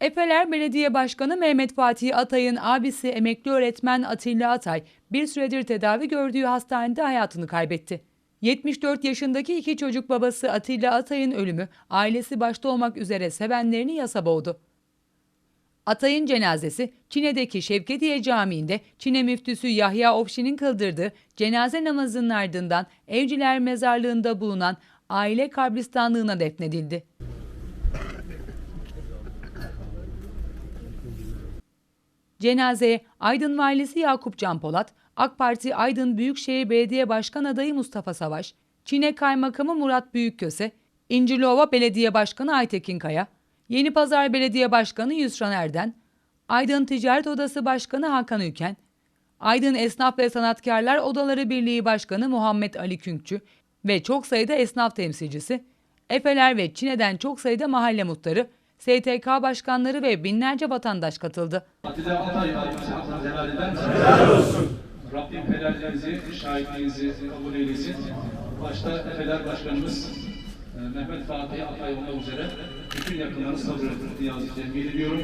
Efeler Belediye Başkanı Mehmet Fatih Atay'ın abisi emekli öğretmen Atilla Atay bir süredir tedavi gördüğü hastanede hayatını kaybetti. 74 yaşındaki iki çocuk babası Atilla Atay'ın ölümü ailesi başta olmak üzere sevenlerini yasa boğdu. Atay'ın cenazesi Çin'deki Şevketiye Camii'nde Çin'e müftüsü Yahya Ofşin'in kıldırdığı cenaze namazının ardından Evciler Mezarlığı'nda bulunan aile kabristanlığına defnedildi. Cenazeye Aydın Valisi Yakup Can Polat, AK Parti Aydın Büyükşehir Belediye Başkan adayı Mustafa Savaş, Çine Kaymakamı Murat Büyükköse, İncirliova Belediye Başkanı Aytekin Kaya, Yeni Pazar Belediye Başkanı Yusran Erden, Aydın Ticaret Odası Başkanı Hakan Üken, Aydın Esnaf ve Sanatkarlar Odaları Birliği Başkanı Muhammed Ali Künkçü ve çok sayıda esnaf temsilcisi, Efeler ve Çin'den çok sayıda mahalle muhtarı, STK başkanları ve binlerce vatandaş katıldı. Atilla Atay abimize hakkınızı helal olsun. Rabbim helallerinizi, şahitliğinizi kabul eylesin. Başta Efeler Başkanımız e, Mehmet Fatih Atay olmak üzere bütün yakınlarını sabır temin ediyorum.